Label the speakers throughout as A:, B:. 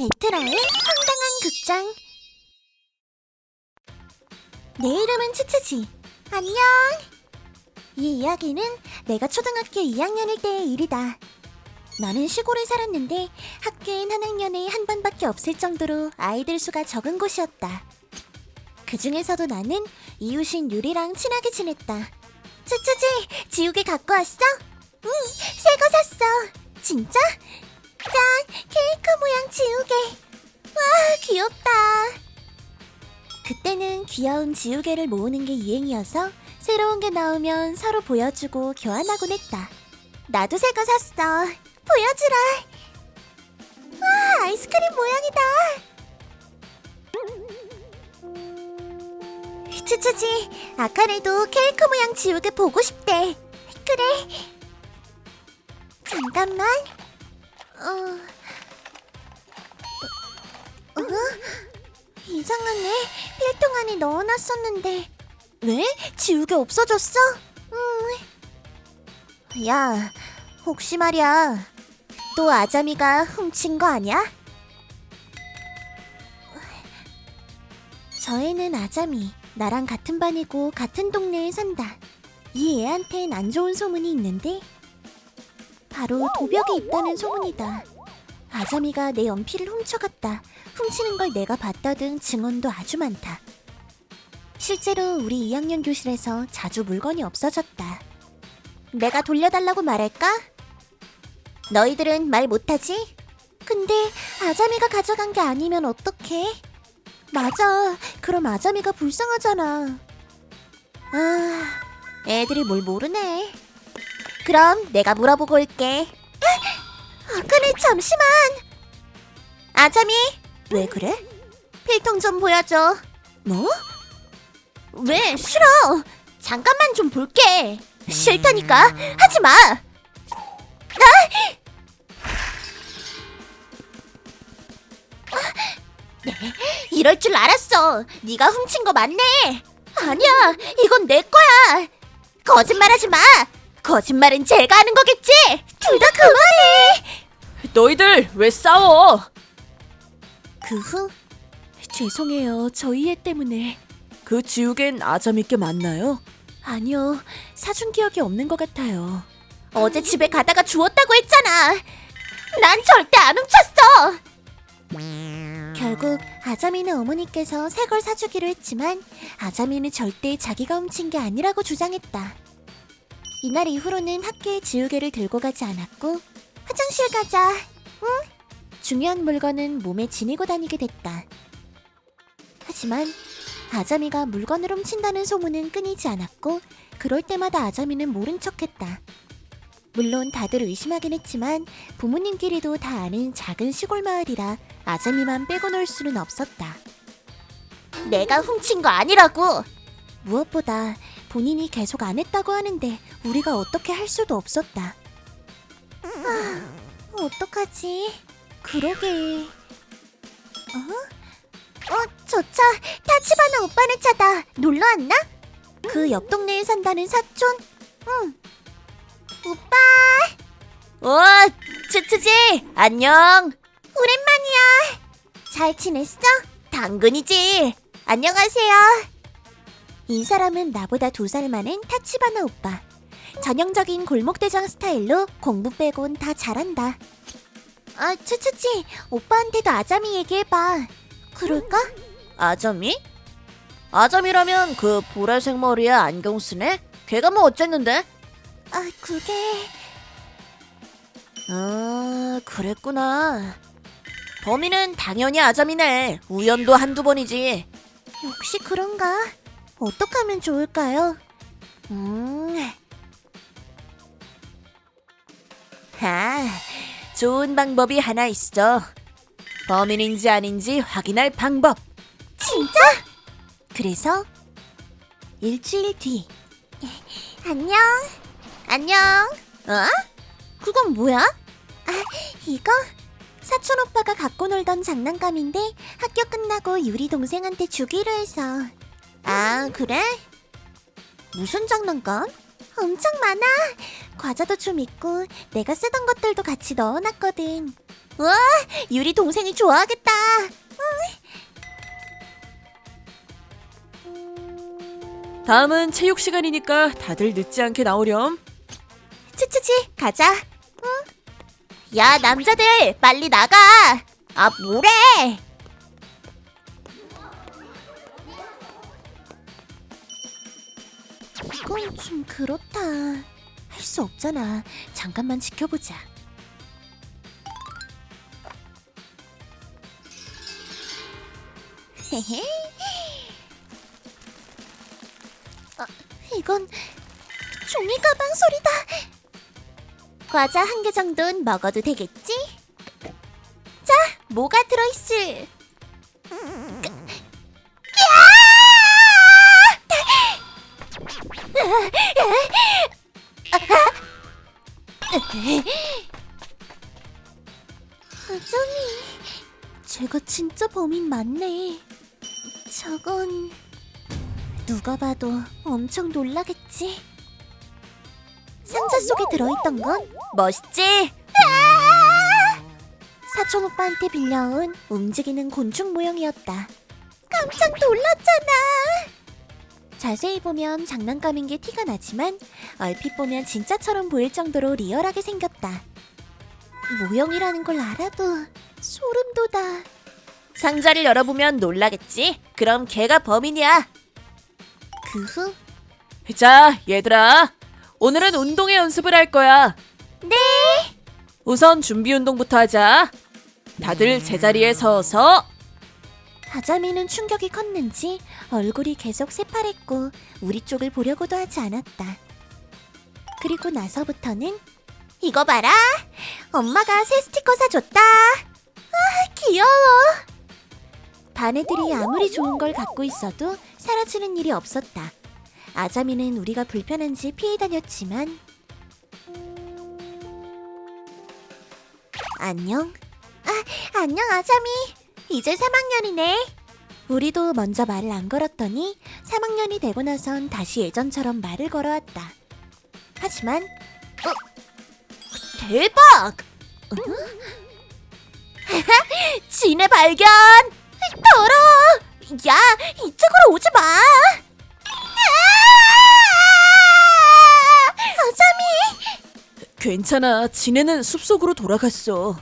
A: 베트라의 황당한 극장. 내 이름은 치치지. 안녕. 이 이야기는 내가 초등학교 2학년일 때의 일이다. 나는 시골에 살았는데 학교엔 한 학년에 한 반밖에 없을 정도로 아이들 수가 적은 곳이었다. 그 중에서도 나는 이웃인 유리랑 친하게 지냈다. 치치지 지우개 갖고 왔어? 응 새 거 샀어. 진짜? 짠! 케이크 모양 지우개! 와, 귀엽다! 그때는 귀여운 지우개를 모으는 게 유행이어서 새로운 게 나오면 서로 보여주고 교환하곤 했다. 나도 새 거 샀어. 보여주라! 와, 아이스크림 모양이다! 츠츠지, 아카네도 케이크 모양 지우개 보고 싶대. 그래. 잠깐만. 어... 어? 이상하네. 필통 안에 넣어놨었는데. 왜? 지우개 없어졌어? 음. 야, 혹시 말이야. 또 아자미가 훔친 거 아니야? 저 애는 아자미. 나랑 같은 반이고 같은 동네에 산다. 이 애한텐 안 좋은 소문이 있는데 바로 도벽에 있다는 소문이다. 아자미가 내 연필을 훔쳐갔다. 훔치는 걸 내가 봤다 등 증언도 아주 많다. 실제로 우리 2학년 교실에서 자주 물건이 없어졌다. 내가 돌려달라고 말할까? 너희들은 말 못하지? 근데 아자미가 가져간 게 아니면 어떡해? 맞아. 그럼 아자미가 불쌍하잖아. 아, 애들이 뭘 모르네. 그럼 내가 물어보고 올게. 아까네 잠시만. 아자미, 왜 그래? 필통 좀 보여줘. 뭐? 왜 싫어? 잠깐만 좀 볼게. 싫다니까 하지 마. 아! 네, 이럴 줄 알았어. 네가 훔친 거 맞네. 아니야, 이건 내 거야. 거짓말하지 마. 거짓말은 제가 하는 거겠지. 둘 다 그만해.
B: 너희들 왜 싸워?
A: 그 후 죄송해요. 저희 애 때문에.
B: 그 지우개는 아자미께 맞나요?
A: 아니요. 사준 기억이 없는 것 같아요. 어제 집에 가다가 주웠다고 했잖아. 난 절대 안 훔쳤어. 결국 아자미는 어머니께서 새 걸 사주기로 했지만 아자미는 절대 자기가 훔친 게 아니라고 주장했다. 이날 이후로는 학교에 지우개를 들고 가지 않았고 화장실 가자. 응? 중요한 물건은 몸에 지니고 다니게 됐다. 하지만 아자미가 물건을 훔친다는 소문은 끊이지 않았고 그럴 때마다 아자미는 모른 척했다. 물론 다들 의심하긴 했지만 부모님끼리도 다 아는 작은 시골 마을이라 아자미만 빼고 놀 수는 없었다. 내가 훔친 거 아니라고. 무엇보다 본인이 계속 안 했다고 하는데 우리가 어떻게 할 수도 없었다. 아, 어떡하지? 그러게. 어? 어, 저 차 타치바나 오빠네 차다. 놀러 왔나? 그 옆 동네에 산다는 사촌? 응. 오빠,
B: 어, 츠츠지 안녕.
A: 오랜만이야. 잘 지냈어? 당근이지. 안녕하세요. 이 사람은 나보다 두 살 많은 타치바나 오빠. 전형적인 골목대장 스타일로 공부 빼곤 다 잘한다. 아, 츠츠지, 오빠한테도 아자미 얘기해봐. 그럴까?
B: 아자미? 아자미라면 그 보라색 머리에 안경 쓰네? 걔가 뭐 어쨌는데?
A: 아, 그게...
B: 아, 그랬구나. 범인은 당연히 아자미네. 우연도 한두 번이지.
A: 역시 그런가? 어떻게 하면 좋을까요?
B: 음. 아, 좋은 방법이 하나 있어. 범인인지 아닌지 확인할 방법.
A: 진짜? 그래서 일주일 뒤 안녕 안녕 어? 그건 뭐야? 아 이거 사촌 오빠가 갖고 놀던 장난감인데 학교 끝나고 유리 동생한테 주기로 해서 아 그래? 무슨 장난감? 엄청 많아 과자도 좀 있고 내가 쓰던 것들도 같이 넣어놨거든 우와, 유리 동생이 좋아하겠다.
C: 다음은 체육 시간이니까 다들 늦지 않게 나오렴.
A: 치치치, 가자. 응? 야, 남자들, 빨리 나가. 아, 뭐래? 이건 좀 그렇다. 할 수 없잖아. 잠깐만 지켜보자. 헤헤. 아, 이건 종이 가방 소리다. 과자 한 개 정도는 먹어도 되겠지? 자, 뭐가 들어있을? 아정이, 제가 진짜 범인 맞네. 저건 누가 봐도 엄청 놀라겠지. 상자 속에 들어있던 건 멋있지? 사촌 오빠한테 빌려온 움직이는 곤충 모형이었다. 깜짝 놀랐잖아. 자세히 보면 장난감인 게 티가 나지만 얼핏 보면 진짜처럼 보일 정도로 리얼하게 생겼다. 모형이라는 걸 알아도 소름 돋아.
B: 상자를 열어보면 놀라겠지? 그럼 걔가 범인이야.
A: 그 후
C: 자, 얘들아. 오늘은 운동의 연습을 할 거야.
A: 네.
C: 우선 준비 운동부터 하자. 다들 제자리에 서서
A: 아자미는 충격이 컸는지 얼굴이 계속 새파랬고 우리 쪽을 보려고도 하지 않았다. 그리고 나서부터는 이거 봐라. 엄마가 새 스티커 사줬다. 아, 귀여워. 반 애들이 아무리 좋은 걸 갖고 있어도 사라지는 일이 없었다. 아자미는 우리가 불편한지 피해 다녔지만 안녕. 아, 안녕 아자미. 이제 3학년이네. 우리도 먼저 말을 안 걸었더니 3학년이 되고 나선 다시 예전처럼 말을 걸어왔다. 하지만 어? 대박! 어? 진의 발견! 더러워! 야, 이쪽으로 오지 마! 아! 아자미!
C: 괜찮아. 지네는 숲속으로 돌아갔어.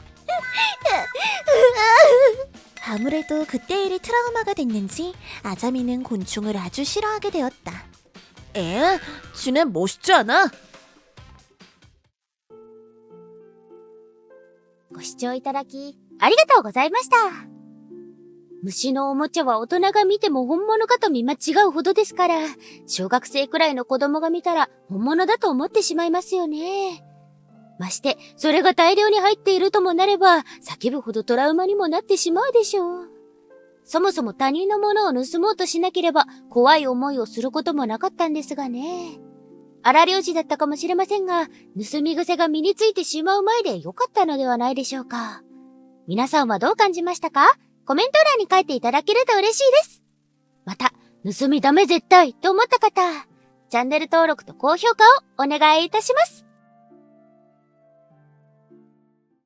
A: 아무래도 그때 일이 트라우마가 됐는지 아자미는 곤충을 아주 싫어하게 되었다.
B: 에? 지네 멋있지 않아?
D: ご視聴いただき、ありがとうございました。虫のおもちゃは大人が見ても本物かと見間違うほどですから、小学生くらいの子供が見たら本物だと思ってしまいますよね。 まして、それが大量に入っているともなれば、叫ぶほどトラウマにもなってしまうでしょう。そもそも他人のものを盗もうとしなければ、怖い思いをすることもなかったんですがね。荒漁師だったかもしれませんが、盗み癖が身についてしまう前で良かったのではないでしょうか。皆さんはどう感じましたか？コメント欄に書いていただけると嬉しいです。また、盗みダメ絶対と思った方、チャンネル登録と高評価をお願いいたします。